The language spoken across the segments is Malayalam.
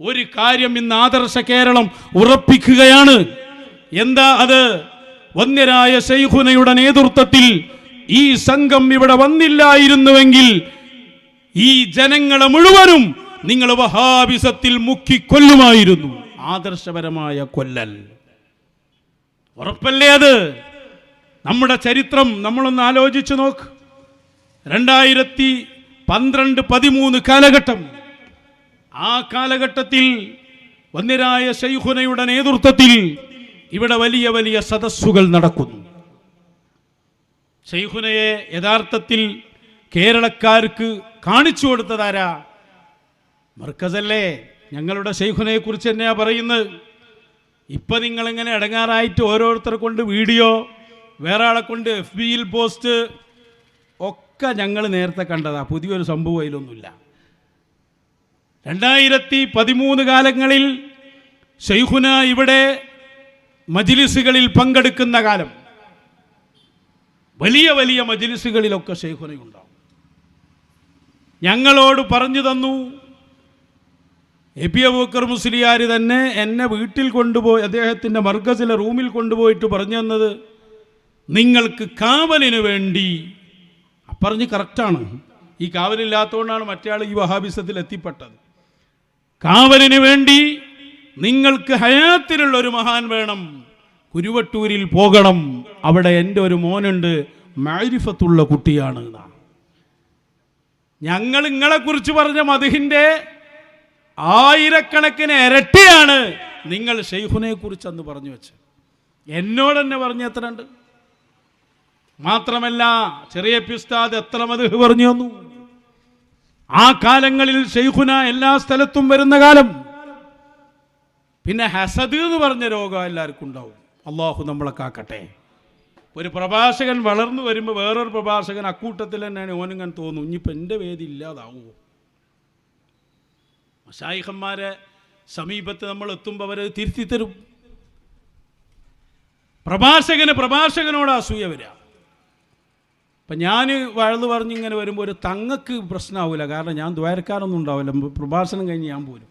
ഒരു കാര്യം ഇന്ന് ആദർശ കേരളം ഉറപ്പിക്കുകയാണ്. എന്താ അത്? വന്യരായ ശൈഖുനയുടെ നേതൃത്വത്തിൽ ഈ സംഘം ഇവിടെ വന്നില്ലായിരുന്നുവെങ്കിൽ ഈ ജനങ്ങളെ മുഴുവനും നിങ്ങൾ വഹാബിസത്തിൽ മുക്കിക്കൊല്ലുമായിരുന്നു. ആദർശപരമായ കൊല്ലൽ. ഉറപ്പല്ലേ അത്? നമ്മുടെ ചരിത്രം നമ്മളൊന്ന് ആലോചിച്ചു നോക്ക്. രണ്ടായിരത്തി പന്ത്രണ്ട് പതിമൂന്ന് കാലഘട്ടം ആ കാലഘട്ടത്തിൽ വന്നിരായ ശൈഖുനയുടെ നേതൃത്വത്തിൽ ഇവിടെ വലിയ വലിയ സദസ്സുകൾ നടക്കുന്നു. ശൈഖുനയെ യഥാർത്ഥത്തിൽ കേരളക്കാർക്ക് കാണിച്ചു കൊടുത്തതാരാ? മർക്കസല്ലേ? ഞങ്ങളുടെ ശൈഖുനയെ കുറിച്ച് തന്നെയാ പറയുന്നത്. ഇപ്പൊ നിങ്ങൾ ഇങ്ങനെ ഇടങ്ങാറായിട്ട് ഓരോരുത്തരെ കൊണ്ട് വീഡിയോ വേറെ ആളെ കൊണ്ട് എഫ് ബിയിൽ പോസ്റ്റ് ഒക്കെ ഞങ്ങൾ നേരത്തെ കണ്ടതാ. പുതിയൊരു സംഭവം അതിലൊന്നുമില്ല. രണ്ടായിരത്തി പതിമൂന്ന് കാലങ്ങളിൽ ഷെയ്ഖുന ഇവിടെ മജിലിസുകളിൽ പങ്കെടുക്കുന്ന കാലം. വലിയ വലിയ മജിലിസുകളിലൊക്കെ ഷെയ്ഖുനയുണ്ടാവും ഞങ്ങളോട് പറഞ്ഞു തന്നു എ പി അബൂക്കർ മുസ്ലിയാർ തന്നെ എന്നെ വീട്ടിൽ കൊണ്ടുപോയി അദ്ദേഹത്തിന്റെ മർഗസിലെ റൂമിൽ കൊണ്ടുപോയിട്ട് പറഞ്ഞു തന്നത് നിങ്ങൾക്ക് കാവലിന് വേണ്ടി. പറഞ്ഞ് കറക്റ്റാണ്. ഈ കാവലില്ലാത്തതുകൊണ്ടാണ് മറ്റേ ആൾ ഈ വഹാബിസത്തിൽ എത്തിപ്പെട്ടത്. കാവലിന് വേണ്ടി നിങ്ങൾക്ക് ഹയാത്തിലുള്ള ഒരു മഹാൻ വേണം. കുരുവട്ടൂരിൽ പോകണം. അവിടെ എന്റെ ഒരു മോനുണ്ട്. മാരിഫത്തുള്ള കുട്ടിയാണ്. ഞങ്ങൾ നിങ്ങളെക്കുറിച്ച് പറഞ്ഞ മധുഹിന്റെ ആയിരക്കണക്കിന് ഇരട്ടിയാണ് നിങ്ങൾ ഷെയ്ഖുനെ കുറിച്ച് അന്ന് പറഞ്ഞു വെച്ച് എന്നോട് തന്നെ പറഞ്ഞു എത്രണ്ട് മാത്രമല്ല ചെറിയ പിസ്താദ് എത്ര മധു പറഞ്ഞു തന്നു? ആ കാലങ്ങളിൽ ഷെയ്ഖുന എല്ലാ സ്ഥലത്തും വരുന്ന കാലം. പിന്നെ ഹസദ് എന്ന് പറഞ്ഞ രോഗം എല്ലാവർക്കും ഉണ്ടാവും. അള്ളാഹു നമ്മളെ കാക്കട്ടെ. ഒരു പ്രഭാഷകൻ വളർന്നു വരുമ്പോൾ വേറൊരു പ്രഭാഷകൻ അക്കൂട്ടത്തിൽ തന്നെയാണ് ഓനിങ്ങനെ തോന്നും. ഇനിയിപ്പോൾ എന്റെ വേദി ഇല്ലാതാവുമോ മഷായിഹന്മാരെ സമീപത്ത് നമ്മൾ എത്തുമ്പോൾ അവർ തിരുത്തി തരും പ്രഭാഷകന് പ്രഭാഷകനോട് അസൂയ വരിക അപ്പം ഞാൻ വഴുതു പറഞ്ഞിങ്ങനെ വരുമ്പോൾ ഒരു തങ്ങക്ക് പ്രശ്നമാവില്ല കാരണം ഞാൻ ദ്വാരക്കാരൊന്നും ഉണ്ടാവില്ല. പ്രഭാഷണം കഴിഞ്ഞ് ഞാൻ പോരും.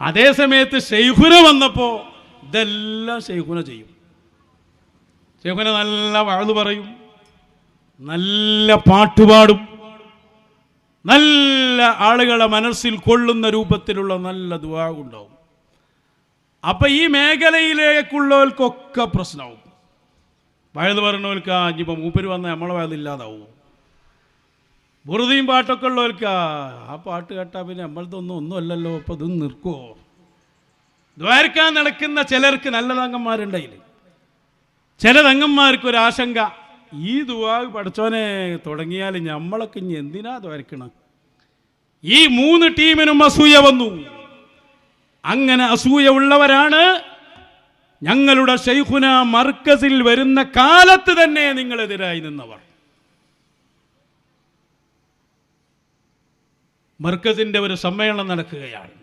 അതേ സമയത്ത് ഷെയ്ഖുന വന്നപ്പോൾ ഇതെല്ലാം ഷെയ്ഖുന ചെയ്യും. ഷെയ്ഖുന നല്ല വഴുതു പറയും. നല്ല പാട്ടുപാടും നല്ല ആളുകളെ മനസ്സിൽ കൊള്ളുന്ന രൂപത്തിലുള്ള നല്ല ദുവാ ഉണ്ടാവും. അപ്പം ഈ മേഖലയിലേക്കുള്ളവർക്കൊക്കെ പ്രശ്നമാവും വയത് പറഞ്ഞവർക്ക് ഇനിയിപ്പോൾ മൂപ്പര് വന്ന നമ്മളെ വയതില്ലാതാവും വെറുതെയും പാട്ടൊക്കെ ഉള്ളവർക്ക് ആ പാട്ട് കേട്ടാൽ പിന്നെ നമ്മളതൊന്നും ഒന്നും അല്ലല്ലോ അപ്പോൾ ഇത് നിൽക്കുമോ ദ്വാരക്കാൻ നടക്കുന്ന ചിലർക്ക് നല്ല തങ്ങന്മാരുണ്ടായില്ല ചില തങ്ങന്മാർക്ക് ഒരു ആശങ്ക. ഈ ദുവാ പഠിച്ചോനെ തുടങ്ങിയാൽ നമ്മളൊക്കെ ഇനി എന്തിനാ ദ്വാരക്കണം? ഈ മൂന്ന് ടീമിനും അസൂയ വന്നു. അങ്ങനെ അസൂയ ഉള്ളവരാണ് ഞങ്ങളുടെ ഷെയ്ഖുന മർക്കസിൽ വരുന്ന കാലത്ത് തന്നെ നിങ്ങളെതിരായി നിന്നവർ. മർക്കസിന്റെ ഒരു സമ്മേളനം നടക്കുകയാണ്.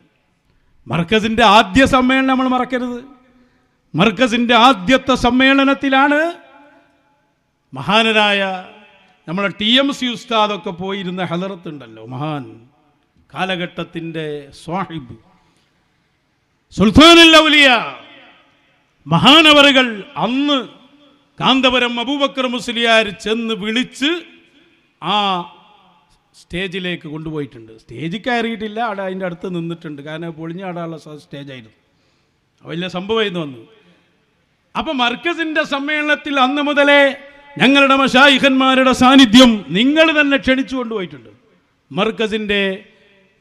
മർക്കസിന്റെ ആദ്യ സമ്മേളനം നമ്മൾ മറക്കരുത്. മർക്കസിന്റെ ആദ്യത്തെ സമ്മേളനത്തിലാണ് മഹാനരായ നമ്മളെ ടി എം സി ഉസ്താദൊക്കെ പോയിരുന്ന ഹലറത്തുണ്ടല്ലോ മഹാൻ കാലഘട്ടത്തിന്റെ സ്വാഹിബ്. സുൽത്താനുൽ ഔലിയ മഹാനവറുകൾ അന്ന് കാന്തപുരം അബൂബക്കർ മുസ്ലിയാർ ചെന്ന് വിളിച്ച് ആ സ്റ്റേജിലേക്ക് കൊണ്ടുപോയിട്ടുണ്ട്. സ്റ്റേജിൽ കയറിയിട്ടില്ല അവിടെ അതിന്റെ അടുത്ത് നിന്നിട്ടുണ്ട്. കാരണം പൊളിഞ്ഞാടാനുള്ള സ്റ്റേജായിരുന്നു. വലിയ സംഭവമായിരുന്നു വന്നു അപ്പം മർക്കസിന്റെ സമ്മേളനത്തിൽ അന്ന് മുതലേ ഞങ്ങളുടെ മഷായിഖന്മാരുടെ സാന്നിധ്യം നിങ്ങൾ തന്നെ ക്ഷണിച്ചു കൊണ്ടുപോയിട്ടുണ്ട്. മർക്കസിന്റെ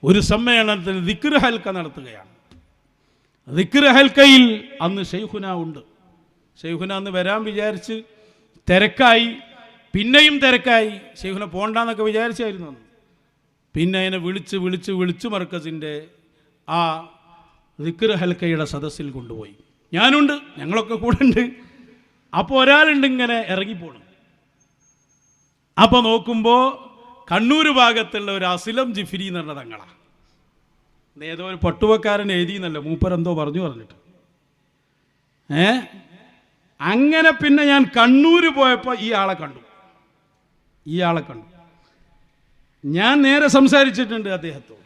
ഒരു സമ്മേളനത്തിൽ ദിക്ർ ഹൽക്ക നടത്തുകയാണ്. ദിക്ർ ഹൽക്കയിൽ അന്ന് ഷെയ്ഖുന ഉണ്ട്. ഷെയ്ഖുന അന്ന് വരാൻ വിചാരിച്ച് തിരക്കായി പിന്നെയും തിരക്കായി ഷെയ്ഖുന പോണ്ടെന്നൊക്കെ വിചാരിച്ചായിരുന്നു അന്ന്. പിന്നെ അതിനെ വിളിച്ച് വിളിച്ച് വിളിച്ച് മർക്കസിന്റെ ആ ദിക്ർ ഹൽക്കയുടെ സദസ്സിൽ കൊണ്ടുപോയി. ഞാനുണ്ട് ഞങ്ങളൊക്കെ കൂടെ ഉണ്ട് അപ്പോൾ ഒരാളുണ്ട് ഇങ്ങനെ ഇറങ്ങിപ്പോണം. അപ്പോൾ നോക്കുമ്പോൾ കണ്ണൂർ ഭാഗത്തുള്ള ഒരു അസിലം ജിഫിരി എന്ന് പറഞ്ഞ തങ്ങളാണ് ഏതോ ഒരു പട്ടുവക്കാരൻ എഴുതി എന്നല്ലോ മൂപ്പരെന്തോ പറഞ്ഞു പറഞ്ഞിട്ട്. ഏ? അങ്ങനെ പിന്നെ ഞാൻ കണ്ണൂർ പോയപ്പോൾ ഈ ആളെ കണ്ടു. ഈ ആളെ കണ്ടു. ഞാൻ നേരെ സംസാരിച്ചിട്ടുണ്ട് അദ്ദേഹത്തോട്.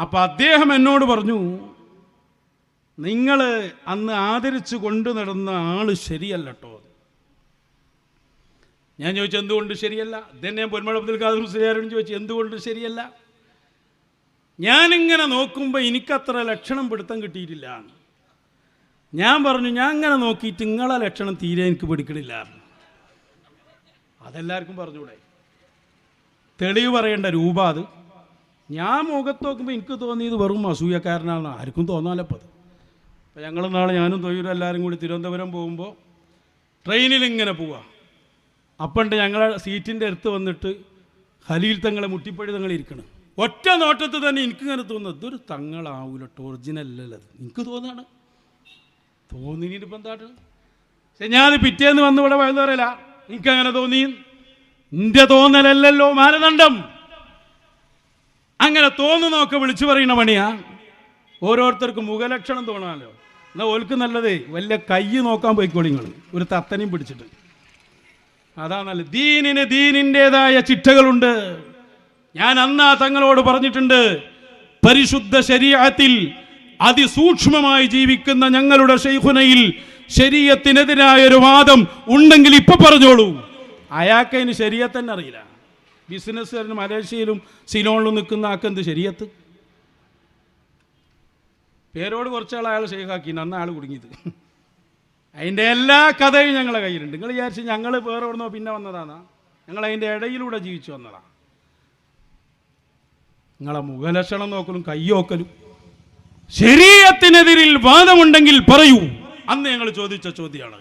അപ്പം അദ്ദേഹം എന്നോട് പറഞ്ഞു നിങ്ങൾ അന്ന് ആദരിച്ചു കൊണ്ടു നടന്ന ആൾ ശരിയല്ല കേട്ടോ ഞാൻ ചോദിച്ചു എന്തുകൊണ്ട് ശരിയല്ല? ഇതന്നെ പൊന്മഴ അബ്ദുൽ ഖാദർ ചോദിച്ചു എന്തുകൊണ്ട് ശരിയല്ല? ഞാനിങ്ങനെ നോക്കുമ്പോൾ എനിക്കത്ര ലക്ഷണം പിടുത്തം കിട്ടിയിട്ടില്ല. ഞാൻ പറഞ്ഞു ഞാൻ അങ്ങനെ നോക്കിയിട്ട് നിങ്ങളെ ലക്ഷണം തീരെ എനിക്ക് പിടിക്കണില്ല. അതെല്ലാവർക്കും പറഞ്ഞൂടെ തെളിവ് പറയേണ്ട രൂപ അത്. ഞാൻ മുഖത്ത് നോക്കുമ്പോൾ എനിക്ക് തോന്നിയത് വെറും അസൂയക്കാരനാണ് ആർക്കും തോന്നാലപ്പോൾ അത് അപ്പോൾ ഞങ്ങൾ നാളെ ഞാനും തൊഴിലും എല്ലാവരും കൂടി തിരുവനന്തപുരം പോകുമ്പോൾ ട്രെയിനിൽ ഇങ്ങനെ പോവാം. അപ്പണ്ട് ഞങ്ങളെ സീറ്റിന്റെ അടുത്ത് വന്നിട്ട് ഹലീൽ തങ്ങളെ മുട്ടിപ്പഴി തങ്ങൾ ഇരിക്കണം. ഒറ്റ നോട്ടത്തിൽ തന്നെ എനിക്കിങ്ങനെ തോന്നുന്നു ഇതൊരു തങ്ങളാവൂലട്ടോ ഒറിജിനൽ അല്ലത് എനിക്ക് തോന്നാണ്. തോന്നിനിപ്പം എന്താട്ട്? പക്ഷെ ഞാൻ പിറ്റേന്ന് വന്ന് ഇവിടെ പറയല എനിക്കങ്ങനെ തോന്നി. എന്റെ തോന്നലല്ലല്ലോ മാനദണ്ഡം. അങ്ങനെ തോന്നുന്നൊക്കെ വിളിച്ചു പറയുന്ന പണിയാ. ഓരോരുത്തർക്കും മുഖലക്ഷണം തോന്നാമല്ലോ എന്നാൽ ഓൽക്ക് നല്ലതേ വല്ല കൈ നോക്കാൻ പോയിക്കോളി നിങ്ങൾ ഒരു തത്തനെയും പിടിച്ചിട്ട്. അതാ നല്ല ദീനിന് ദീനിന്റെതായ ചിട്ടകളുണ്ട്. ഞാൻ അന്നാ തങ്ങളോട് പറഞ്ഞിട്ടുണ്ട് പരിശുദ്ധ ശരീരത്തിൽ അതിസൂക്ഷ്മമായി ജീവിക്കുന്ന ഞങ്ങളുടെ ഷെയ്ഖുനയിൽ ശരീരത്തിനെതിരായ ഒരു വാദം ഉണ്ടെങ്കിൽ ഇപ്പൊ പറഞ്ഞോളൂ. അയാൾക്ക് അതിന് ശരീരത്തന്നെ അറിയില്ല. ബിസിനസ്സുകാരന് മലേഷ്യയിലും സിലോണിലും നിൽക്കുന്ന ആക്കെന്ത് ശരീരത്ത്? പേരോട് കുറച്ചാൾ അയാൾ ഷെയ്ഖാക്കി അന്ന് ആൾ കുടുങ്ങിയത്. അതിന്റെ എല്ലാ കഥയും ഞങ്ങളുടെ കയ്യിലുണ്ട്. നിങ്ങൾ വിചാരിച്ച് ഞങ്ങൾ വേറെ എവിടുന്നോ പിന്നെ വന്നതാണ്? ഞങ്ങൾ അതിന്റെ ഇടയിലൂടെ ജീവിച്ചു വന്നതാണ് നിങ്ങളെ മുഖലക്ഷണം നോക്കലും കയ്യോക്കലും. ശരീരത്തിനെതിരിൽ വാദമുണ്ടെങ്കിൽ പറയൂ. അന്ന് ഞങ്ങൾ ചോദിച്ച ചോദ്യമാണ്.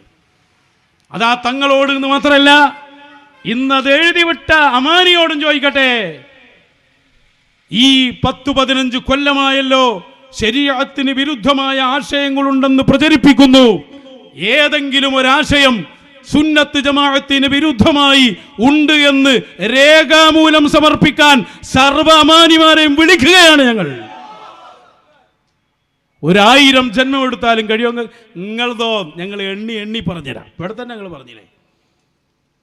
അതാ തങ്ങളോട് എന്ന് മാത്രമല്ല ഇന്നത് എഴുതിവിട്ട അമാനിയോടും ചോദിക്കട്ടെ. ഈ പത്തു പതിനഞ്ച് കൊല്ലമായല്ലോ ശരീരത്തിന് വിരുദ്ധമായ ആശയങ്ങളുണ്ടെന്ന് പ്രചരിപ്പിക്കുന്നു. ഏതെങ്കിലും ഒരാശയം സുന്നത്ത് ജമാഅത്തിന് വിരുദ്ധമായി ഉണ്ട് എന്ന് രേഖാമൂലം സമർപ്പിക്കാൻ സർവ അമാനിമാരെയും വിളിക്കുകയാണ് ഞങ്ങൾ. ഒരായിരം ജന്മം എടുത്താലും കഴിയുമെങ്കിൽ നിങ്ങളതോ ഞങ്ങൾ എണ്ണി എണ്ണി പറഞ്ഞുതരാം. ഇവിടെ തന്നെ ഞങ്ങൾ പറഞ്ഞില്ലേ?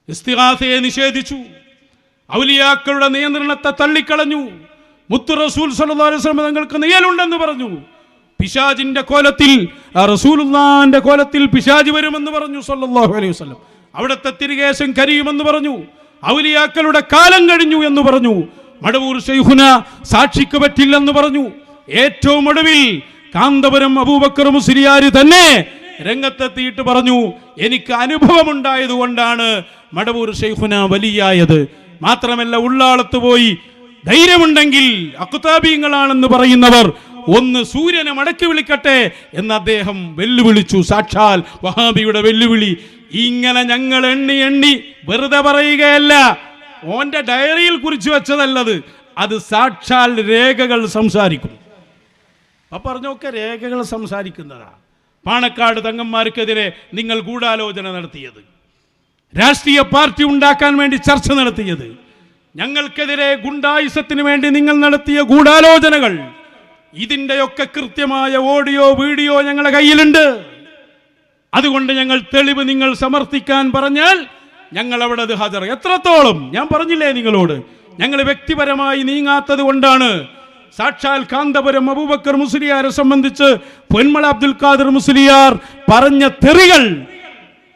ഇസ്തിഹാസയെ നിഷേധിച്ചു. ഔലിയാക്കളുടെ നിയന്ത്രണത്തെ തള്ളിക്കളഞ്ഞു. മുത്തു റസൂൽ വസല്ലം തങ്ങൾക്ക് നിയലുണ്ടെന്ന് പറഞ്ഞു. പിശാജിന്റെ കോലത്തിൽ റസൂലുല്ലാന്റെ കോലത്തിൽ പിശാജ് വരുമെന്ന് പറഞ്ഞു സല്ലല്ലാഹു അലൈഹി വസല്ലം. അവിടുത്തെ തിരികേശം കരിയുമെന്ന് പറഞ്ഞു. ഔലിയാക്കളുടെ കാലം കഴിഞ്ഞു എന്ന് പറഞ്ഞു. മടവൂർ ഷെയ്ഖുന സാക്ഷിക്ക് പറ്റില്ലെന്ന് പറഞ്ഞു. ഏറ്റവും ഒടുവിൽ കാന്തപുരം അബൂബക്കർ മുസ്ലിയാര് തന്നെ രംഗത്തെത്തിയിട്ട് പറഞ്ഞു എനിക്ക് അനുഭവമുണ്ടായത് കൊണ്ടാണ് മടവൂർ ഷെയ്ഖുന വലിയായത്. മാത്രമല്ല ഉള്ളാളത്ത് പോയി ധൈര്യമുണ്ടെങ്കിൽ അക്കുതാബീങ്ങളാണെന്ന് പറയുന്നവർ ഒന്ന് സൂര്യനെ മടക്കി വിളിക്കട്ടെ എന്ന് അദ്ദേഹം വെല്ലുവിളിച്ചു. സാക്ഷാൽ വഹാബിയുടെ വെല്ലുവിളി ഇങ്ങനെ ഞങ്ങൾ എണ്ണി എണ്ണി വെറുതെ പറയുകയല്ല ഓന്റെ ഡയറിയിൽ കുറിച്ച് വെച്ചതല്ലത്. അത് സാക്ഷാൽ രേഖകൾ സംസാരിക്കും. അപ്പൊ പറഞ്ഞൊക്കെ രേഖകൾ സംസാരിക്കുന്നതാ. പാണക്കാട് തങ്ങന്മാർക്കെതിരെ നിങ്ങൾ ഗൂഢാലോചന നടത്തിയത്. രാഷ്ട്രീയ പാർട്ടി ഉണ്ടാക്കാൻ വേണ്ടി ചർച്ച നടത്തിയത്. ഞങ്ങൾക്കെതിരെ ഗുണ്ടായുസത്തിന് വേണ്ടി നിങ്ങൾ നടത്തിയ ഗൂഢാലോചനകൾ. ഇതിന്റെയൊക്കെ കൃത്യമായ ഓഡിയോ വീഡിയോ ഞങ്ങളുടെ കയ്യിലുണ്ട്. അതുകൊണ്ട് ഞങ്ങൾ തെളിവ് നിങ്ങൾ സമർത്ഥിക്കാൻ പറഞ്ഞാൽ ഞങ്ങൾ അവിടെ അത് ഹാജർ എത്രത്തോളം? ഞാൻ പറഞ്ഞില്ലേ നിങ്ങളോട്? ഞങ്ങൾ വ്യക്തിപരമായി നീങ്ങാത്തത് കൊണ്ടാണ്. സാക്ഷാൽ കാന്തപുരം അബൂബക്കർ മുസ്ലിയാരെ സംബന്ധിച്ച് പൊന്മള അബ്ദുൽ ഖാദർ മുസ്ലിയാർ പറഞ്ഞ തെറികൾ.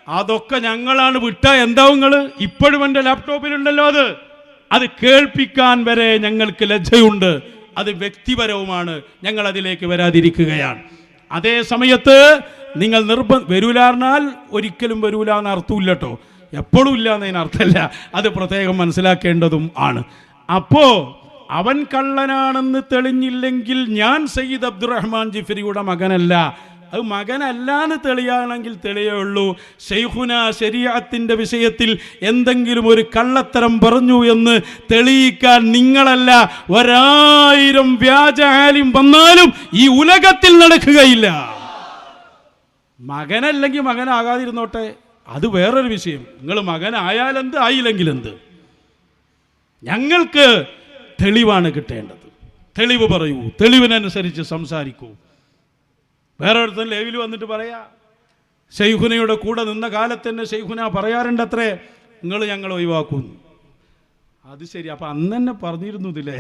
അതൊക്കെ ഞങ്ങളാണ് വിട്ട എന്താ നിങ്ങൾ ഇപ്പോഴും എന്റെ ലാപ്ടോപ്പിലുണ്ടല്ലോ അത്. അത് കേൾപ്പിക്കാൻ വരെ ഞങ്ങൾക്ക് ലജ്ജയുണ്ട്. അത് വ്യക്തിപരവുമാണ്. ഞങ്ങൾ അതിലേക്ക് വരാതിരിക്കുകയാണ്. അതേ സമയത്ത് നിങ്ങൾ നിർബ വരൂലാർന്നാൽ ഒരിക്കലും വരൂല എന്ന അർത്ഥമില്ല കേട്ടോ എപ്പോഴും ഇല്ല എന്നതിന് അർത്ഥമല്ല അത് പ്രത്യേകം മനസ്സിലാക്കേണ്ടതും ആണ്. അപ്പോ അവൻ കള്ളനാണെന്ന് തെളിഞ്ഞില്ലെങ്കിൽ ഞാൻ സയ്യിദ് അബ്ദുറഹ്മാൻ ജിഫരിയുടെ മകനല്ല. അത് മകനല്ലാന്ന് തെളിയാണെങ്കിൽ തെളിയുള്ളൂ ഷെയ്ഖുന ശരീരത്തിന്റെ വിഷയത്തിൽ എന്തെങ്കിലും ഒരു കള്ളത്തരം പറഞ്ഞു എന്ന് തെളിയിക്കാൻ നിങ്ങളല്ല. ഒരായിരം വ്യാജ ആലിം വന്നാലും ഈ ഉലകത്തിൽ നടക്കുകയില്ല. മകനല്ലെങ്കിൽ മകനാകാതിരുന്നോട്ടെ. അത് വേറൊരു വിഷയം. നിങ്ങൾ മകനായാലെന്ത്? ആയില്ലെങ്കിലെന്ത്? ഞങ്ങൾക്ക് തെളിവാണ് കിട്ടേണ്ടത്. തെളിവ് പറയൂ. തെളിവിനനുസരിച്ച് സംസാരിക്കൂ. വേറെ ഒരുത്തൻ ലൈവിൽ വന്നിട്ട് പറയാ ഷെയ്ഖുനയുടെ കൂടെ നിന്ന കാലത്ത് തന്നെ ഷെയ്ഖുന പറയാറുണ്ട് അത്രേ നിങ്ങൾ ഞങ്ങൾ ഒഴിവാക്കുന്നു. അത് ശരി അപ്പം അന്ന് തന്നെ പറഞ്ഞിരുന്നു ഇതില്ലേ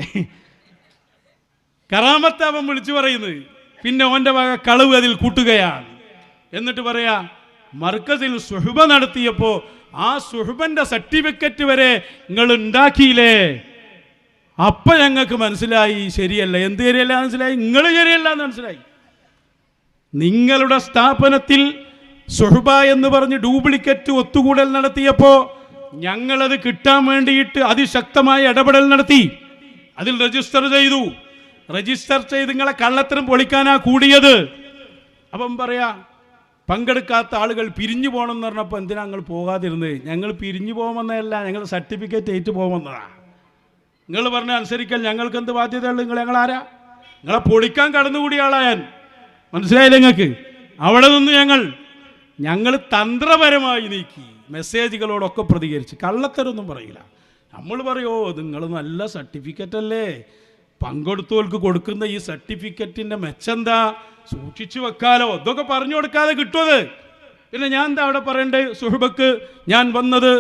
കറാമത്തെ അവൻ വിളിച്ചു പറയുന്നത് പിന്നെ ഓന്റെ വക കളവ് അതിൽ കൂട്ടുകയാണ്. എന്നിട്ട് പറയാ മർക്കസിൽ സുഹുബ നടത്തിയപ്പോൾ ആ സുഹബന്റെ സർട്ടിഫിക്കറ്റ് വരെ നിങ്ങൾ ഉണ്ടാക്കിയില്ലേ? അപ്പൊ ഞങ്ങൾക്ക് മനസ്സിലായി ശരിയല്ല. എന്ത് ശരിയല്ല മനസ്സിലായി? നിങ്ങൾ ശരിയല്ല എന്ന് മനസ്സിലായി. നിങ്ങളുടെ സ്ഥാപനത്തിൽ സുഹബ എന്ന് പറഞ്ഞ് ഡ്യൂപ്ലിക്കറ്റ് ഒത്തുകൂടൽ നടത്തിയപ്പോൾ ഞങ്ങളത് കിട്ടാൻ വേണ്ടിയിട്ട് അതിശക്തമായ ഇടപെടൽ നടത്തി. അതിൽ രജിസ്റ്റർ ചെയ്തു. രജിസ്റ്റർ ചെയ്ത് നിങ്ങളെ കള്ളത്തരം പൊളിക്കാനാ കൂടിയത്. അപ്പം പറയാ പങ്കെടുക്കാത്ത ആളുകൾ പിരിഞ്ഞു പോകണം എന്ന് പറഞ്ഞപ്പോൾ എന്തിനാ ഞങ്ങൾ പോകാതിരുന്നത് ഞങ്ങൾ പിരിഞ്ഞു പോകുമെന്നല്ല ഞങ്ങൾ സർട്ടിഫിക്കറ്റ് ഏറ്റു പോകുമെന്നതാണ് നിങ്ങൾ പറഞ്ഞ അനുസരിക്കൽ ഞങ്ങൾക്ക് എന്ത് ബാധ്യതയുള്ളൂ നിങ്ങൾ ഞങ്ങളാരാ? നിങ്ങളെ പൊളിക്കാൻ കടന്നുകൂടിയ ആളാ ഞാൻ. മനസ്സിലായില്ല നിങ്ങൾക്ക്? അവിടെ നിന്ന് ഞങ്ങൾ ഞങ്ങൾ തന്ത്രപരമായി നീക്കി മെസ്സേജുകളോടൊക്കെ പ്രതികരിച്ച് കള്ളത്തരൊന്നും പറയില്ല. നമ്മൾ പറയോ നിങ്ങൾ നല്ല സർട്ടിഫിക്കറ്റ് അല്ലേ? പങ്കെടുത്തവർക്ക് കൊടുക്കുന്ന ഈ സർട്ടിഫിക്കറ്റിന്റെ മെച്ചെന്താ? സൂക്ഷിച്ചു വെക്കാലോ ഇതൊക്കെ പറഞ്ഞു കൊടുക്കാതെ കിട്ടുമത് പിന്നെ ഞാൻ എന്താ അവിടെ പറയണ്ടേ സുഹൃബക്ക്? ഞാൻ വന്നത്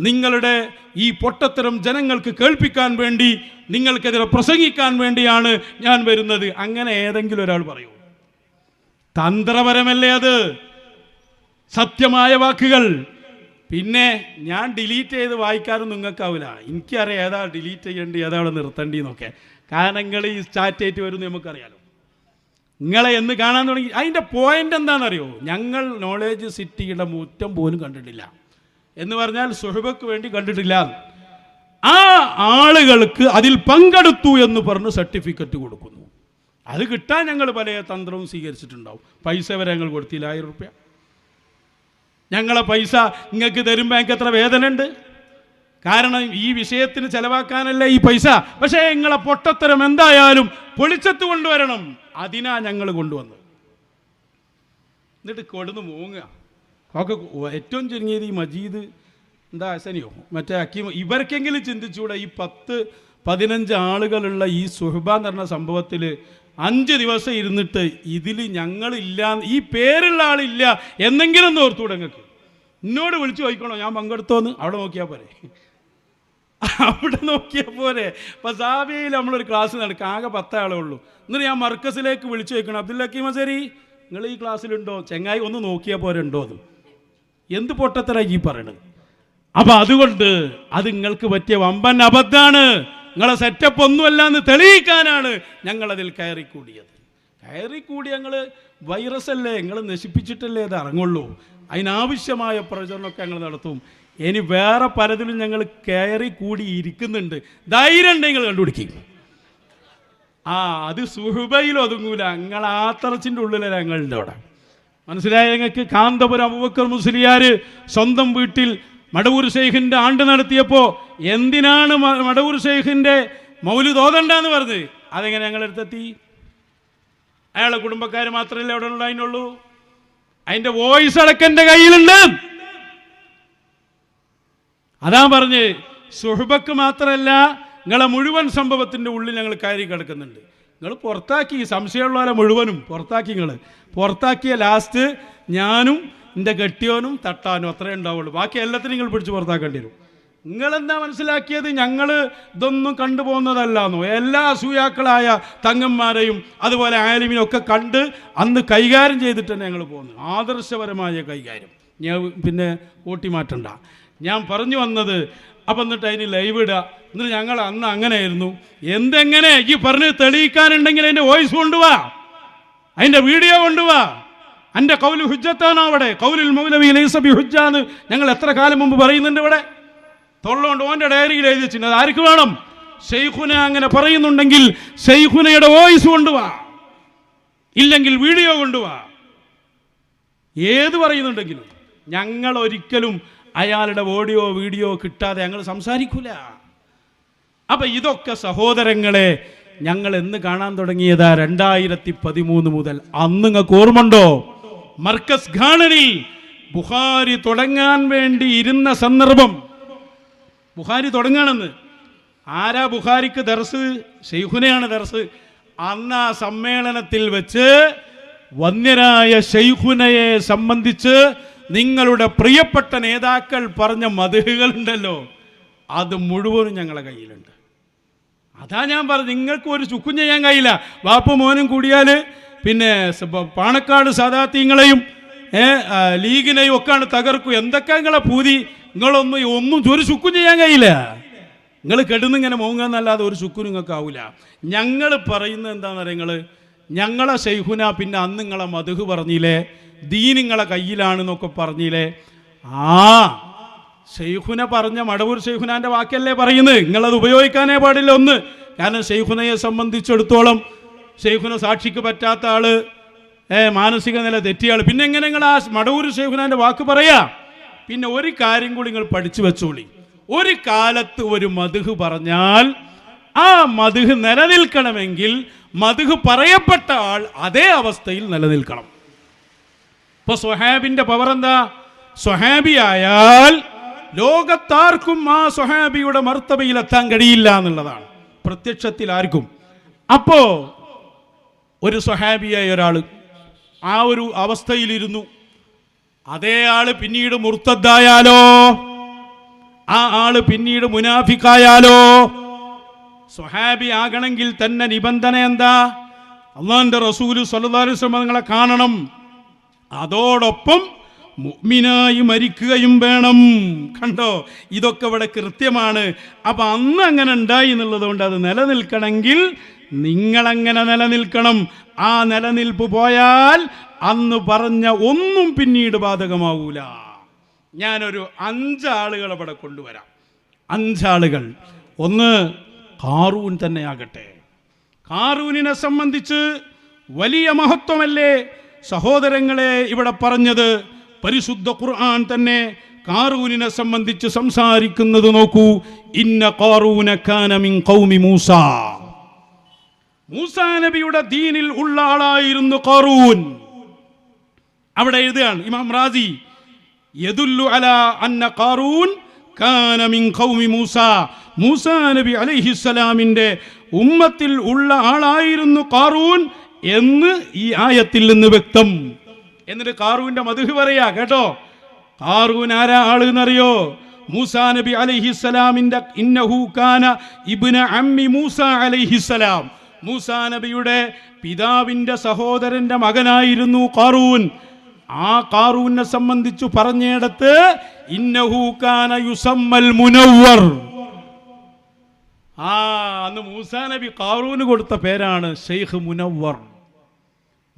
നിങ്ങളുടെ ഈ പൊട്ടത്തരം ജനങ്ങൾക്ക് കേൾപ്പിക്കാൻ വേണ്ടി നിങ്ങൾക്കെതിരെ പ്രസംഗിക്കാൻ വേണ്ടിയാണ് ഞാൻ വരുന്നത്. അങ്ങനെ ഏതെങ്കിലും ഒരാൾ പറയൂ. തന്ത്രപരമല്ലേ അത്? സത്യമായ വാക്കുകൾ. പിന്നെ ഞാൻ ഡിലീറ്റ് ചെയ്ത് വായിക്കാനും നിങ്ങൾക്കാവില്ല. എനിക്കറിയാം ഏതാ ഡിലീറ്റ് ചെയ്യേണ്ടി ഏതാ നിർത്തേണ്ടി എന്നൊക്കെ കാരണം നിങ്ങൾ ഈ സ്റ്റാറ്റേറ്റ് വരും നമുക്കറിയാലോ. നിങ്ങളെ എന്ന് കാണാൻ തുടങ്ങി. അതിന്റെ പോയിന്റ് എന്താണെന്നറിയോ? ഞങ്ങൾ നോളേജ് സിറ്റിയുടെ മുറ്റം പോലും കണ്ടിട്ടില്ല. എന്ന് പറഞ്ഞാൽ സുഹബക്ക് വേണ്ടി കണ്ടിട്ടില്ല. ആ ആളുകൾക്ക് അതിൽ പങ്കെടുത്തു എന്ന് പറഞ്ഞ് സർട്ടിഫിക്കറ്റ് കൊടുക്കുന്നു. അത് കിട്ടാൻ ഞങ്ങൾ പല തന്ത്രവും സ്വീകരിച്ചിട്ടുണ്ടാവും. പൈസ വരെ ഞങ്ങൾ കൊടുത്തില്ല ആയിരം റുപ്യ. ഞങ്ങളെ പൈസ നിങ്ങൾക്ക് തരുമ്പോൾ ഞങ്ങൾക്ക് എത്ര വേദന ഉണ്ട് കാരണം ഈ വിഷയത്തിന് ചെലവാക്കാനല്ല ഈ പൈസ. പക്ഷേ നിങ്ങളെ പൊട്ടത്തരം എന്തായാലും പൊളിച്ചത്ത് കൊണ്ടുവരണം. അതിനാ ഞങ്ങൾ കൊണ്ടുവന്നത്. എന്നിട്ട് കൊടുന്ന് മൂങ്ങുക. ഒക്കെ ഏറ്റവും ചുരുങ്ങിയത് ഈ മജീദ് എന്താ ഹസനിയോ? മറ്റേ അക്കീമോ ഇവർക്കെങ്കിലും ചിന്തിച്ചുകൂടെ ഈ പത്ത് പതിനഞ്ച് ആളുകളുള്ള ഈ സുഹബ എന്ന് പറഞ്ഞ സംഭവത്തിൽ അഞ്ച് ദിവസം ഇരുന്നിട്ട് ഇതിൽ ഞങ്ങളില്ല ഈ പേരുള്ള ആളില്ല എന്നെങ്കിലും ഒന്ന് ഓർത്തുകൂടെ നിങ്ങൾക്ക് എന്നോട് വിളിച്ചു ചോദിക്കണോ ഞാൻ പങ്കെടുത്തോന്ന്? അവിടെ നോക്കിയാൽ പോരെ. അവിടെ നോക്കിയാൽ പോരെ. ഇപ്പം സാബിയയിൽ നമ്മളൊരു ക്ലാസ് നടക്കുക ആകെ പത്താളേ ഉള്ളൂ. എന്നിട്ട് ഞാൻ മർക്കസിലേക്ക് വിളിച്ചു ചോദിക്കണം അബ്ദുൽ ഹക്കീം അസരി നിങ്ങൾ ഈ ക്ലാസ്സിലുണ്ടോ ചെങ്ങായി ഒന്ന് നോക്കിയാൽ പോരെ ഉണ്ടോ അത് എന്ത് പൊട്ടത്തരായി ഈ പറയണത്? അപ്പം അതുകൊണ്ട് അത് നിങ്ങൾക്ക് പറ്റിയ വമ്പൻ അബദ്ധാണ്. നിങ്ങളെ സെറ്റപ്പ് ഒന്നുമല്ല എന്ന് തെളിയിക്കാനാണ് ഞങ്ങളതിൽ കയറിക്കൂടിയത്. കയറിക്കൂടി ഞങ്ങൾ വൈറസ് അല്ലേ? നിങ്ങൾ നശിപ്പിച്ചിട്ടല്ലേ അത് ഇറങ്ങുള്ളൂ. അതിനാവശ്യമായ പ്രചരണമൊക്കെ ഞങ്ങൾ നടത്തും. ഇനി വേറെ പലതിലും ഞങ്ങൾ കയറി കൂടി ഇരിക്കുന്നുണ്ട്. ധൈര്യം ഉണ്ടെങ്കിൽ കണ്ടുപിടിക്കും. ആ അത് സുഹുബയിൽ ഒതുങ്ങൂല. ഞങ്ങൾ ആത്തറച്ചിന്റെ ഉള്ളിലല്ല ഞങ്ങളുടെ അവിടെ. മനസ്സിലായ? ഞങ്ങൾക്ക് കാന്തപുരം അബുബക്കർ മുസ്ലിയാർ സ്വന്തം വീട്ടിൽ മടവൂർ ഷെയ്ഖിന്റെ ആണ്ട് നടത്തിയപ്പോൾ എന്തിനാണ് മടവൂർ ഷെയ്ഖിന്റെ മൗലു തോതണ്ടെന്ന് പറഞ്ഞ് അതെങ്ങനെ ഞങ്ങളെടുത്തെത്തി? അയാളെ കുടുംബക്കാർ മാത്രമല്ലേ അവിടെ ഉണ്ടായിരുന്നുള്ളൂ അതിന്റെ വോയിസ് അടക്കം എന്റെ കയ്യിലുണ്ട്. അതാ പറഞ്ഞ് സുഹബക്ക് മാത്രമല്ല നിങ്ങളെ മുഴുവൻ സംഭവത്തിന്റെ ഉള്ളിൽ ഞങ്ങൾ കയറി കിടക്കുന്നുണ്ട്. നിങ്ങൾ പുറത്താക്കി സംശയമുള്ളവരെ മുഴുവനും പുറത്താക്കി നിങ്ങൾ പുറത്താക്കിയ ലാസ്റ്റ് ഞാനും എന്റെ കെട്ടിയോനും തട്ടാനും അത്രേ ഉണ്ടാവുള്ളൂ. ബാക്കി എല്ലാത്തിനും നിങ്ങൾ പിടിച്ച് പുറത്താക്കേണ്ടി വരും. നിങ്ങളെന്താ മനസ്സിലാക്കിയത്? ഞങ്ങൾ ഇതൊന്നും കണ്ടുപോകുന്നതല്ലാന്നോ? എല്ലാ അസൂയാക്കളായ തങ്ങന്മാരെയും അതുപോലെ ആലിമിനും ഒക്കെ കണ്ട് അന്ന് കൈകാര്യം ചെയ്തിട്ട് തന്നെ ഞങ്ങൾ പോകുന്നത് ആദർശപരമായ കൈകാര്യം. ഞാൻ പിന്നെ കൂട്ടി മാറ്റണ്ട ഞാൻ പറഞ്ഞു വന്നത് അപ്പം എന്നിട്ട് അതിന് ലൈവ് ഇടുക. എന്നിട്ട് ഞങ്ങൾ അന്ന് അങ്ങനെയായിരുന്നു. എന്തെങ്ങനെ? ഈ പറഞ്ഞ് തെളിയിക്കാനുണ്ടെങ്കിൽ അതിന്റെ വോയിസ് കൊണ്ടുപോവാ അതിന്റെ വീഡിയോ കൊണ്ടുവാ. എന്റെ കൗലു ഹുജ്ജത്താണ് അവിടെ. കൗലുൽ മൗലവി ലൈസബി ഹുജ്ജ എന്ന് ഞങ്ങൾ എത്ര കാലം മുമ്പ് പറയുന്നുണ്ട് ഇവിടെ? തൊള്ളോണ്ട് ഓന്റെ ഡയറിയിൽ എഴുതി വെച്ചിട്ടുണ്ട്. ആർക്ക് വേണം? ഷെയ്ഖുന അങ്ങനെ പറയുന്നുണ്ടെങ്കിൽ ഷെയ്ഖുനയുടെ വോയിസ് കൊണ്ടുവാ. ഇല്ലെങ്കിൽ വീഡിയോ കൊണ്ടുവാ. ഏത് പറയുന്നുണ്ടെങ്കിലും ഞങ്ങൾ ഒരിക്കലും അയാളുടെ ഓഡിയോ വീഡിയോ കിട്ടാതെ ഞങ്ങൾ സംസാരിക്കൂല. അപ്പൊ ഇതൊക്കെ സഹോദരങ്ങളെ ഞങ്ങൾ എന്ന് കാണാൻ തുടങ്ങിയതാ രണ്ടായിരത്തി പതിമൂന്ന് മുതൽ. അന്ന് നിങ്ങൾക്ക് ഓർമ്മണ്ടോ മർക്കസ് ഖാണനിൽ ബുഹാരി തുടങ്ങാൻ വേണ്ടി ഇരുന്ന സന്ദർഭം. ബുഹാരി തുടങ്ങാണെന്ന്. ആരാ ബുഹാരിക്ക് ദർസ്? ഷെയ്ഖുനയാണ് ദർസ്. അന്ന് ആ സമ്മേളനത്തിൽ വെച്ച് വന്യരായ ഷെയ്ഖുനയെ സംബന്ധിച്ച് നിങ്ങളുടെ പ്രിയപ്പെട്ട നേതാക്കൾ പറഞ്ഞ മതിഹുകളുണ്ടല്ലോ അത് മുഴുവനും ഞങ്ങളുടെ കയ്യിലുണ്ട്. അതാ ഞാൻ പറഞ്ഞു നിങ്ങൾക്ക് ഒരു ചുക്കും ചെയ്യാൻ കഴിയില്ല. വാപ്പ മോനും കൂടിയാൽ പിന്നെ പാണക്കാട് സാധാത്യങ്ങളെയും ലീഗിനെയും ഒക്കെയാണ് തകർക്കും. എന്തൊക്കെ നിങ്ങളെ പൂതി നിങ്ങളൊന്നും ഒന്നും ഒരു ചുക്കും ചെയ്യാൻ കഴിയില്ല. നിങ്ങൾ കെടുന്നിങ്ങനെ മോങ്ങാന്നല്ലാതെ ഒരു ചുക്കും നിങ്ങൾക്ക് ആവില്ല ഞങ്ങൾ പറയുന്നത് എന്താണെന്ന് അറിയാം നിങ്ങൾ ഞങ്ങളെ ശൈഹുന പിന്നെ അന്ന് നിങ്ങളെ മധുഹ് പറഞ്ഞില്ലേ? ദീൻ നിങ്ങളെ കയ്യിലാണെന്നൊക്കെ പറഞ്ഞില്ലേ? ആ ഷെയ്ഖുന പറഞ്ഞ മടവൂർ ഷെയ്ഖുനാന്റെ വാക്കല്ലേ പറയുന്നത്? നിങ്ങളത് ഉപയോഗിക്കാനേ പാടില്ല ഒന്ന്. കാരണം ഷെയ്ഖുനയെ സംബന്ധിച്ചിടത്തോളം ഷെയ്ഖുന സാക്ഷിക്ക് പറ്റാത്ത ആൾ മാനസിക നില തെറ്റിയ ആൾ പിന്നെ എങ്ങനെ നിങ്ങൾ ആ മടവൂർ ഷെയ്ഖുനാന്റെ വാക്ക് പറയാ? പിന്നെ ഒരു കാര്യം കൂടി നിങ്ങൾ പഠിച്ചു വെച്ചോളി. ഒരു കാലത്ത് ഒരു മധുഹ് പറഞ്ഞാൽ ആ മധുഹ് നിലനിൽക്കണമെങ്കിൽ മധുഹ് പറയപ്പെട്ട ആൾ അതേ അവസ്ഥയിൽ നിലനിൽക്കണം. ഇപ്പൊ സ്വഹാബിന്റെ പവർ എന്താ? സൊഹാബി ആയാൽ ലോകത്താർക്കും ആ സൊഹാബിയുടെ മർത്തബയിൽ എത്താൻ കഴിയില്ല എന്നുള്ളതാണ്. പ്രത്യക്ഷത്തിൽ ആർക്കും. അപ്പോ ഒരു സ്വഹാബിയായ ഒരാൾ ആ ഒരു അവസ്ഥയിലിരുന്നു. അതേ ആൾ പിന്നീട് മുർത്തദ്ദായാലോ? ആ ആൾ പിന്നീട് മുനാഫിക്കായാലോ? സ്വഹാബി ആകണമെങ്കിൽ തന്നെ നിബന്ധന എന്താ? അള്ളാന്റെ റസൂൽ സല്ലല്ലാഹു നിങ്ങളെ കാണണം. അതോടൊപ്പം മുഗ്മിനായി മരിക്കുകയും വേണം. കണ്ടോ? ഇതൊക്കെ ഇവിടെ കൃത്യമാണ്. അപ്പൊ അന്ന് അങ്ങനെ ഉണ്ടായി എന്നുള്ളത് കൊണ്ട് അത് നിലനിൽക്കണമെങ്കിൽ നിങ്ങളങ്ങനെ നിലനിൽക്കണം? ആ നിലനിൽപ്പ് പോയാൽ അന്ന് പറഞ്ഞ ഒന്നും പിന്നീട് ബാധകമാവൂല. ഞാനൊരു അഞ്ചാളുകൾ അവിടെ കൊണ്ടുവരാം. അഞ്ചാളുകൾ. ഒന്ന് കാറൂൻ തന്നെയാകട്ടെ. കാറൂനിനെ സംബന്ധിച്ച് വലിയ മഹത്വമല്ലേ? സഹോദരങ്ങളെ ഇവിടെ പറഞ്ഞത് പരിശുദ്ധ ഖുർആൻ തന്നെ കാറൂനിനെ സംബന്ധിച്ച് സംസാരിക്കുന്നത് നോക്കൂ. ഇന്ന കാറൂന കാന മിൻ ഖൗമി മൂസ. മൂസാ നബിയുടെ ദീനിൽ ഉള്ള ആളായിരുന്നു കാറൂൻ അവിടെ എഴുതുകയാണ് ഇമാം റാസി യദുല്ലു അല അന്ന ഖാറൂൻ കാന മിൻ ഖൗമി മൂസ. മൂസ നബി അലൈഹിസ്സലാമിന്റെ ഉമ്മത്തിൽ ഉള്ള ആളായിരുന്നു ഖാറൂൻ എന്ന് ഈ ആയത്തിൽ നിന്ന് വ്യക്തം. എന്നിട്ട് ഖാറൂന്റെ മധുഹ് പറയാ കേട്ടോ? കാറൂൻ ആരാ ആൾ എന്നറിയോ മൂസാ നബി അലൈഹിസ്സലാമിന്റെ ഇന്നഹു കാന ഇബ്ന അമ്മി മൂസ അലൈഹിസ്സലാം മൂസാ നബിയുടെ പിതാവിന്റെ സഹോദരന്റെ മകനായിരുന്നു കാറൂൻ ആ കാറൂനെ സംബന്ധിച്ചു പറഞ്ഞിടത്ത് ഇന്നഹു കാന യുസമ്മൽ മുനവ്വർ. ആ അന്ന് മൂസാ നബി കാറൂന് കൊടുത്ത പേരാണ് ഷെയ്ഖ് മുനവ്വർ.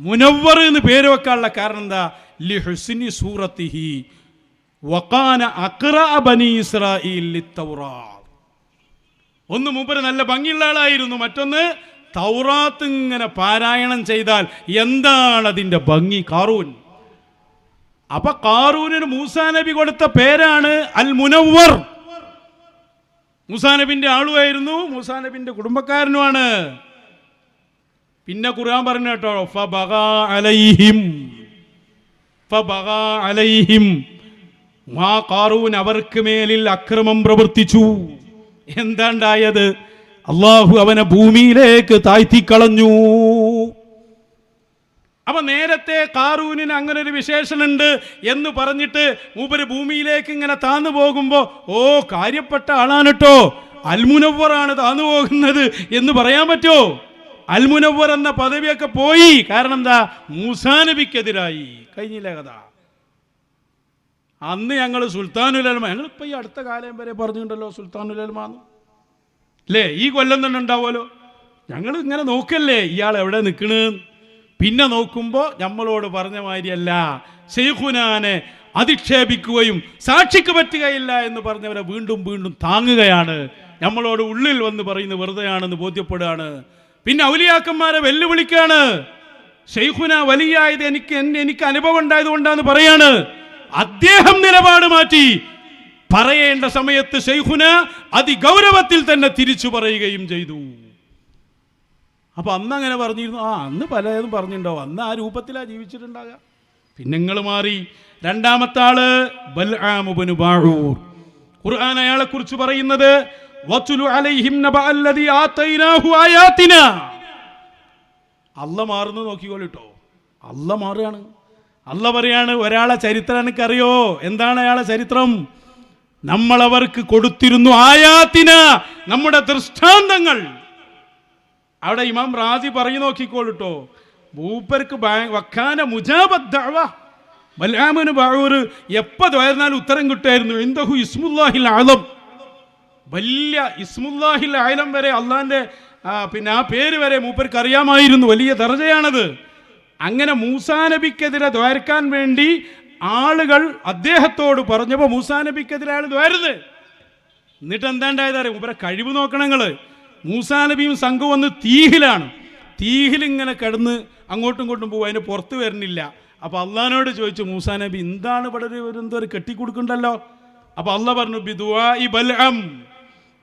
മുനവ്വർ എന്ന് പേര് വെക്കാനുള്ള കാരണം എന്താ? ലിഹുസിനി സൂറത്തിഹി. വഖാന അക്ര ബനി ലിത്തൗറാത്ത് ഒന്ന് മൂപ്പര് നല്ല ഭംഗിയുള്ള ആളായിരുന്നു. മറ്റൊന്ന് തൗറാത്ത് ഇങ്ങനെ പാരായണം ചെയ്താൽ എന്താണ് അതിന്റെ ഭംഗി? കാറൂൻ. അപ്പൊ കാറൂനിന് മൂസാ നബി കൊടുത്ത പേരാണ് അൽ മുനവർ മൂസാ നബിന്റെ ആളുമായിരുന്നു മൂസാ നബിന്റെ കുടുംബക്കാരനുമാണ്. പിന്നെ ഖുർആൻ പറഞ്ഞു കേട്ടോ അലൈഹിം അലൈഹിം മാ അവർക്ക് മേലിൽ അക്രമം പ്രവർത്തിച്ചു. എന്താണ്ടായത്? അള്ളാഹു അവനെ ഭൂമിയിലേക്ക് താഴ്ത്തിക്കളഞ്ഞു. അപ്പൊ നേരത്തെ കാറൂനിന് അങ്ങനെ ഒരു വിശേഷണുണ്ട് എന്ന് പറഞ്ഞിട്ട് മൂപ്പര് ഭൂമിയിലേക്ക് ഇങ്ങനെ താന്നു പോകുമ്പോ ഓ കാര്യപ്പെട്ട ആളാണ് കേട്ടോ അൽമുനവ്വറാണ് താന്നു പോകുന്നത് എന്ന് പറയാൻ പറ്റുമോ അൽമുനവർ എന്ന പദവിയൊക്കെ പോയി. കാരണം എന്താ? മൂസാനബിക്കെതിരായി കഴിഞ്ഞില്ല കഥ? അന്ന് ഞങ്ങൾ സുൽത്താനുലൽമ ഞങ്ങൾ ഇപ്പൊ ഈ അടുത്ത കാലം വരെ പറഞ്ഞിട്ടുണ്ടല്ലോ സുൽത്താനുലൽമാന്ന് അല്ലേ ഈ കൊല്ലം തന്നെ ഉണ്ടാവുമല്ലോ. ഞങ്ങൾ ഇങ്ങനെ നോക്കല്ലേ ഇയാൾ എവിടെ നിൽക്കണ് പിന്നെ നോക്കുമ്പോൾ നമ്മളോട് പറഞ്ഞ മാതിരിയല്ല ഷെയ്ഖുനാനെ അധിക്ഷേപിക്കുകയും സാക്ഷിക്ക് പറ്റുകയില്ല എന്ന് പറഞ്ഞവരെ വീണ്ടും വീണ്ടും താങ്ങുകയാണ്. നമ്മളോട് ഉള്ളിൽ വന്ന് പറയുന്ന വെറുതെയാണെന്ന് ബോധ്യപ്പെടുകയാണ്. പിന്നെ ഔലിയാക്കന്മാരെ വെല്ലുവിളിക്കാണ്. ഷെയ്ഖുന വലിയായത് എനിക്ക് എനിക്ക് അനുഭവം ഉണ്ടായത് കൊണ്ടാന്ന് പറയാണ്. അദ്ദേഹം നിലപാട് മാറ്റി പറയേണ്ട സമയത്ത് ഷെയ്ഖുന് അതിഗൗരവത്തിൽ തന്നെ തിരിച്ചു പറയുകയും ചെയ്തു. അപ്പൊ അന്ന് അങ്ങനെ പറഞ്ഞിരുന്നു. ആ അന്ന് പലതും പറഞ്ഞിട്ടുണ്ടാവും. അന്ന് ആ രൂപത്തിലാ ജീവിച്ചിട്ടുണ്ടാകുക പിന്നെ മാറി. രണ്ടാമത്തെ ആൾ ബൽആമുബ്നു ബാഴൂർ ഖുർആൻ അയാളെ കുറിച്ച് പറയുന്നത് അല്ല മാറുന്നു നോക്കിക്കോളിട്ടോ. അല്ല മാറുകയാണ്. അല്ല പറയാണ് ഒരാളെ ചരിത്രം എനിക്കറിയോ? എന്താണ് അയാളെ ചരിത്രം? നമ്മൾ അവർക്ക് കൊടുത്തിരുന്നു ആയാത്തിന നമ്മുടെ ദൃഷ്ടാന്തങ്ങൾ. അവിടെ ഇമാം റാസി പറഞ്ഞു നോക്കിക്കോളിട്ടോ. മൂപ്പർക്ക് വക്കാന മുജാബദ്ദഅവ. ബലാമന് ബഅൂർ. എപ്പോ ദ്വാരുന്നാലും ഉത്തരം കിട്ടുമായിരുന്നു ഇന്ദഹു ഇസ്മുല്ലാഹിൽ ആലം വലിയ ഇസ്മുല്ലാഹിൽ ആലം വരെ അള്ളാന്റെ പിന്നെ ആ പേര് വരെ മൂപ്പർക്ക് അറിയാമായിരുന്നു. വലിയ ദർജയാണത്. അങ്ങനെ മൂസാനബിക്കെതിരെ ദ്വാരക്കാൻ വേണ്ടി ആളുകൾ അദ്ദേഹത്തോട് പറഞ്ഞപ്പോൾ മൂസാ നബിക്കെതിരെ അയാൾ വരുന്നത് എന്നിട്ട് എന്താണ്ടായത് അറിയാം ഇവരെ കഴിവ് നോക്കണം നിങ്ങൾ മൂസാ നബിയും സംഘവും വന്ന് തീഹിലാണ്. തീഹിലിങ്ങനെ കിടന്ന് അങ്ങോട്ടും ഇങ്ങോട്ടും പോകും അതിന് പുറത്ത് വരുന്നില്ല അപ്പോൾ അള്ളഹാനോട് ചോദിച്ചു മൂസാ നബി എന്താണ് ഇവിടെ ഒരു എന്തോ ഒരു കെട്ടിക്കൊടുക്കണ്ടല്ലോ? അപ്പോൾ അള്ള പറഞ്ഞു ബിദുവാ ഈ ബൽഅം.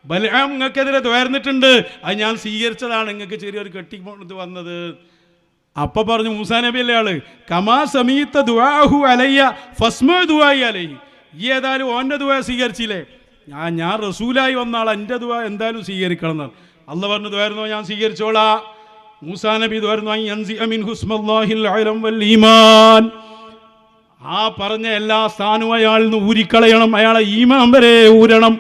ബൽഅം നിങ്ങൾക്കെതിരെ തുയർന്നിട്ടുണ്ട് അത് ഞാൻ സ്വീകരിച്ചതാണ്. നിങ്ങൾക്ക് ചെറിയൊരു കെട്ടി വന്നത്. അപ്പൊ പറഞ്ഞു മൂസാ നബി അല്ലേ ആൾ? കമാ സമീത്ത ദുആഹു അലയ്യ ഫസ്മ ദുവായി അലൈ. ഈ ഏതായാലും ഓന്റെ ദുആ സ്വീകരിച്ചില്ലേ? ഞാൻ ഞാൻ റസൂലായി വന്ന ആൾ എന്റെ ദുആ എന്തായാലും സ്വീകരിക്കണം എന്നാൽ അല്ല പറഞ്ഞു ദ്വാരുന്നോ ഞാൻ സ്വീകരിച്ചോളാ. മൂസാ നബി ഈമാൻ. ആ പറഞ്ഞ എല്ലാ സ്ഥാനവും അയാളിൽ നിന്ന് ഊരിക്കളയണം അയാളെ ഈമാൻ വരെ ഊരണം.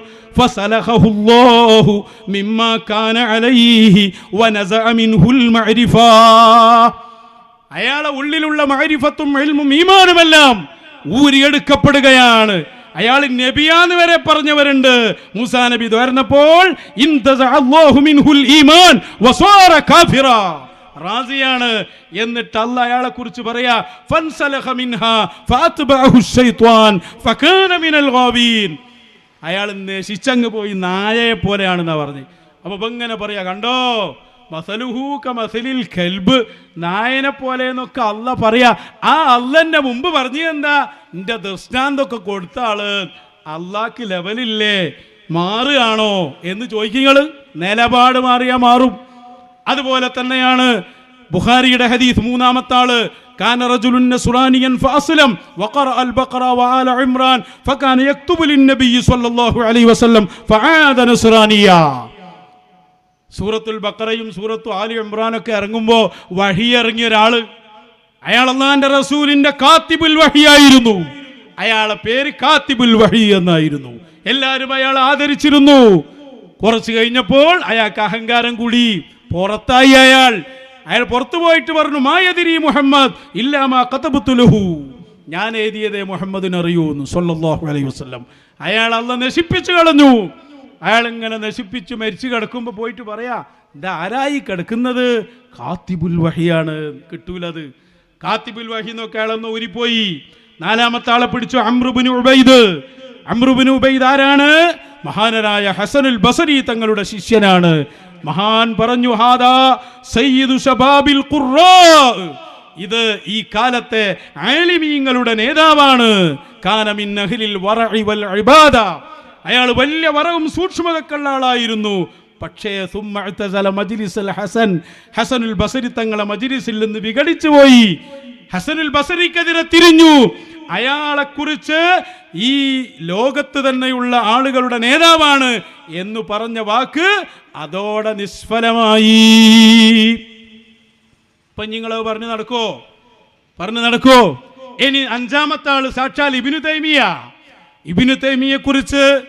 മിമ്മാ കാന അലൈഹി വനസഅ മിൻഹുൽ മഅരിഫ. അയാളെ ഉള്ളിലുള്ള മാരിഫത്തും എൽമും ഈമാനുമെല്ലാം ഊരിയെടുക്കപ്പെടുകയാണ്. അയാൾ നബിയാന്ന് വരെ പറഞ്ഞവരുണ്ട്. മൂസാ നബി തോർന്നപ്പോൾ റാസിയാണ്. എന്നിട്ട് അല്ല അയാളെ കുറിച്ച് പറയാ അയാൾ നശിച്ചങ്ങ് പോയി നായയെ പോലെയാണെന്നാ പറഞ്ഞു. അപ്പൊ ഇങ്ങനെ പറയാ കണ്ടോ? മസലുഹു മസലിൽ കൽബ് നായനെ പോലെ എന്നൊക്കെ അല്ല പറയാ ആ അല്ലന്റെ മുമ്പ് പറഞ്ഞു എന്താ എന്റെ ദൃഷ്ടാന്തൊക്കെ കൊടുത്ത ആള് അള്ളാക്ക് ലെവലില്ലേ മാറുകയാണോ എന്ന് ചോദിക്കുങ്ങള് നിലപാട് മാറിയാ മാറും അതുപോലെ തന്നെയാണ് ബുഖാരിയുടെ ഹദീസ് മൂന്നാമത്തെ ആള് كان رجل نصرانيا فأسلم وقرأ البقرة وآل عمران فكان يكتب للنبي صلى الله عليه وسلم فعاد نصرانيا സൂറത്തുൽ ബക്കറയും സൂറത്തു ആലി ഇമ്രാനൊക്കെ ഇറങ്ങുമ്പോൾ വഴിയിറങ്ങിയ ഒരാൾ അയാൾ അള്ളാന്റെ റസൂലിന്റെ കാത്തിബുൽ വഹിയായിരുന്നു അയാളെ പേര് കാത്തിബുൽ വഹി എന്നായിരുന്നു. എല്ലാവരും അയാൾ ആദരിച്ചിരുന്നു. കുറച്ചു കഴിഞ്ഞപ്പോൾ അയാൾക്ക് അഹങ്കാരം കൂടി. പുറത്തായി അയാൾ. അയാൾ പുറത്തു പോയിട്ട് പറഞ്ഞു മായതിരി മുഹമ്മദ് ഇല്ലാമാ കഥബുത്തുലഹു ഞാൻ എഴുതിയതേ മുഹമ്മദിനറിയൂന്ന് സൊല്ലാഹു അലൈഹി വസല്ലം. അയാൾ അല്ല നശിപ്പിച്ചു കളഞ്ഞു. അയാൾ ഇങ്ങനെ നശിപ്പിച്ച് മരിച്ചു കിടക്കുമ്പോൾ പോയിട്ട് പറയാ ഇത് ആരായി കിടക്കുന്നത്? കാത്തിബുൽ വഹിയാണ്. കിട്ടൂലത്. കാത്തിബുൽ വഹി എന്നൊക്കെ അയാളൊന്ന് ഊരിപ്പോയി. നാലാമത്തെ ആളെ പിടിച്ചു അമ്രുബിന് ഉബൈദ്. അമ്രുബിന് ഉബൈദ് ആരാണ്? മഹാനരായ ഹസനുൽ ബസരി തങ്ങളുടെ ശിഷ്യനാണ്. മഹാൻ പറഞ്ഞു ഹാദാ സയ്യിദു ഷബാബിൽ ഖുർറാ. ഇത് ഈ കാലത്തെ ആലിമീങ്ങളുടെ നേതാവാണ്. കാനമിൻ അഹ്ലിൽ വറഇ വൽ ഇബാദ. അയാൾ വലിയ വറവും സൂക്ഷ്മതക്കുള്ള ആളായിരുന്നു. പക്ഷേ മജ്ലിസൽ ഹസൻ ഹസനുൽ ബസരി തങ്ങളെ മജ്ലിസിൽ നിന്ന് വിഘടിച്ചു പോയി. ഹസനുൽ ബസരിക്കെതിരെ തിരിഞ്ഞു. അയാളെ കുറിച്ച് ഈ ലോകത്ത് തന്നെയുള്ള ആളുകളുടെ നേതാവാണ് എന്ന് പറഞ്ഞ വാക്ക് അതോടെ നിഷ്ഫലമായി. ഇപ്പൊ നിങ്ങൾ പറഞ്ഞു നടക്കോ പറഞ്ഞു നടക്കോ ഇനി അഞ്ചാമത്തെ ആൾ സാക്ഷാൽ ഇബിനു തൈമിയ. ഇബിനു തൈമിയെ കുറിച്ച്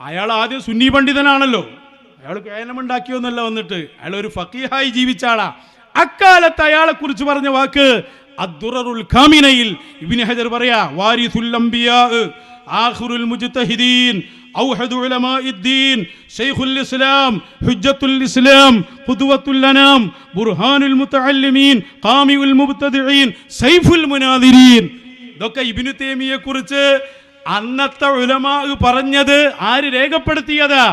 അയാൾ ആദ്യം സുന്നി പണ്ഡിതനാണല്ലോ അയാൾ കേനമുണ്ടാക്കിയൊന്നല്ല വന്നിട്ട് അയാൾ ഒരു ഫക്കീഹായി ജീവിച്ച ആളാ അക്കാലത്ത് അയാളെ കുറിച്ച് പറഞ്ഞ വാക്ക് അദ്ദുററുൽ കാമിനയിൽ ഇബ്നു ഹജർ പറയാ വാരിസുൽ അംബിയാ ആഖിറുൽ മുജ്തഹിദീൻ أوحد علماء الدين شيخ الإسلام حجة الإسلام قدوة الأنام برهان المتعلمين قامع المبتدعين سيف المناذرين ഇതൊക്കെ ഇബിനു തേമിയെ കുറിച്ച് അന്നത്തെ ഉലമാ പറഞ്ഞത് ആര് രേഖപ്പെടുത്തിയത്?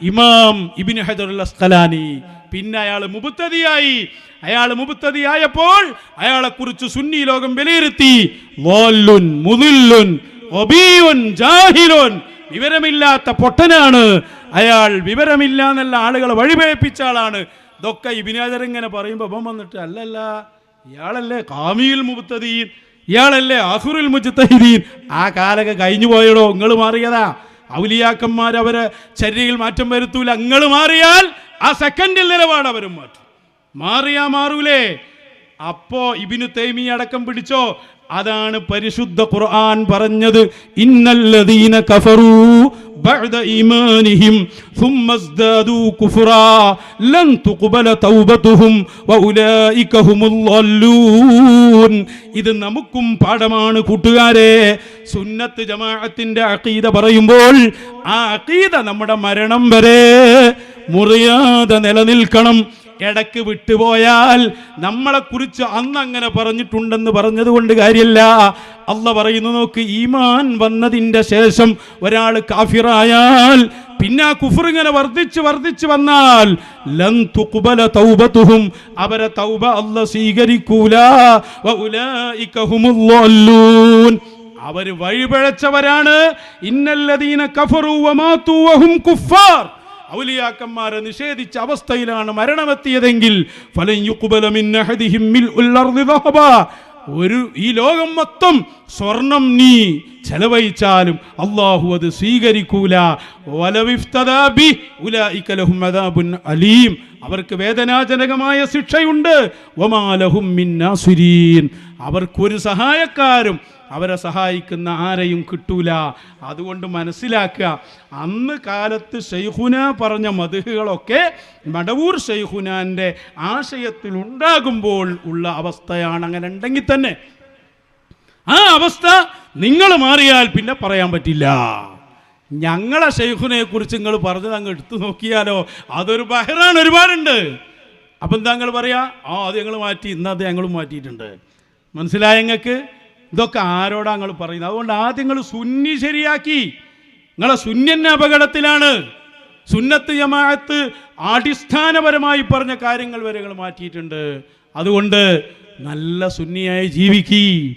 ഇമാം ഇബിൻ ഹജറുൽ അസ്കലാനി പിന്നെ അയാൾ മുബുത്തതിയായി അയാൾ മുബുത്തതിയായപ്പോൾ അയാളെ കുറിച്ച് സുന്നി ലോകം വിലയിരുത്തി. വിവരമില്ലാത്ത പൊട്ടനാണ്. അയാൾ വിവരമില്ല എന്നല്ല ആളുകളെ വഴിപഴപ്പിച്ച ആളാണ്. ഇതൊക്കെ ഇബിനാദർ ഇങ്ങനെ പറയുമ്പോൾ അപ്പം വന്നിട്ട് അല്ലല്ല ഇയാളല്ലേ കാമിയിൽ മുബുത്തതീൻ ഇയാളല്ലേ അസുറുൽ മുജ്തഹിദീൻ ആ കാലൊക്കെ കഴിഞ്ഞു പോയടോ നിങ്ങൾ മാറിയതാ. ഔലിയാക്കന്മാർ അവരെ ചര്യയിൽ മാറ്റം വരുത്തൂല. നിങ്ങൾ മാറിയാൽ ആ സെക്കൻഡിൽ നിലപാട് അവരും മാറ്റും. മാറിയാ മാറൂലേ. അപ്പോ ഇബിനു തൈമി അടക്കം പിടിച്ചോ? അതാണ് പരിശുദ്ധ ഖുർആൻ പറഞ്ഞത്. ഇന്നല്ലദീന കഫറൂ بعد إيمانهم ثم ازدادوا كفرا لن تقبل توبتهم وأولئك هم الضالون ഇത് നമുക്കും പാഠമാണ് കൂട്ടുകാരെ സുന്നത്ത് ജമാഅത്തിന്റെ അഖീദ പറയുമ്പോൾ ആ അഖീദ നമ്മുടെ മരണം വരെ മുറിയാതെ നിലനിൽക്കണം ഇടയ്ക്ക് വിട്ടുപോയാൽ നമ്മളെക്കുറിച്ച് അന്ന് അങ്ങനെ പറഞ്ഞിട്ടുണ്ടെന്ന് പറഞ്ഞതുകൊണ്ട് കാര്യമില്ല അല്ല പറയുന്നു നോക്ക് ഈമാൻ വന്നതിന്റെ ശേഷം ഒരാൾ കാഫിറായാൽ പിന്നെ ആ കുഫർ ഇങ്ങനെ വർദ്ധിച്ച് വർദ്ധിച്ച് വന്നാൽ ലൻ തുഖ്ബല തൗബതുഹും അവരെ തൗബ അല്ല സ്വീകരിക്കൂല. അവർ വഴിപഴച്ചവരാണ്. ഇന്നല്ലദീന കഫറു വമാതു കുഫാർ. ഔലിയാക്കന്മാരെ നിഷേധിച്ച അവസ്ഥയിലാണ് മരണമെത്തിയതെങ്കിൽ. ഒരു ഈ ലോകം മൊത്തം സ്വർണം നീ ചെലവഴിച്ചാലും അള്ളാഹു അത് സ്വീകരിക്കൂല അലീം അവർക്ക് വേദനാജനകമായ ശിക്ഷയുണ്ട്. വമാലഹും മിന്നാസുരീൻ നാസിരീൻ. അവർക്കൊരു സഹായക്കാരും അവരെ സഹായിക്കുന്ന ആരെയും കിട്ടൂല. അതുകൊണ്ട് മനസ്സിലാക്കുക അന്ന് കാലത്ത് ഷെയ്ഹുന പറഞ്ഞ മധുഹുകളൊക്കെ മടവൂർ ഷെയ്ഹുനാന്റെ ആശയത്തിൽ ഉണ്ടാകുമ്പോൾ ഉള്ള അവസ്ഥയാണ് അങ്ങനെ ഉണ്ടെങ്കിൽ തന്നെ. ആ അവസ്ഥ നിങ്ങൾ മാറിയാൽ പിന്നെ പറയാൻ പറ്റില്ല. ഞങ്ങളെ ഷെയ്ഖുനെ കുറിച്ച് നിങ്ങൾ പറഞ്ഞത് അങ്ങ് എടുത്തു നോക്കിയാലോ. അതൊരു ബഹറാണ് ഒരുപാടുണ്ട്. അപ്പം എന്താ നിങ്ങൾ പറയാ? ആ അത് ഞങ്ങൾ മാറ്റി ഇന്ന് അത് ഞങ്ങളും മാറ്റിയിട്ടുണ്ട്. മനസ്സിലായ ഞങ്ങൾക്ക് ഇതൊക്കെ ആരോടാ നിങ്ങൾ പറയുന്നത്? അതുകൊണ്ട് ആദ്യം നിങ്ങൾ സുന്നി ശരിയാക്കി. നിങ്ങളെ സുന്യന്നെ അപകടത്തിലാണ്. സുന്നത്ത് ജമാഅത്ത് അടിസ്ഥാനപരമായി പറഞ്ഞ കാര്യങ്ങൾ വരെ നിങ്ങൾ മാറ്റിയിട്ടുണ്ട്. അതുകൊണ്ട് നല്ല സുന്നിയായി ജീവിക്കി.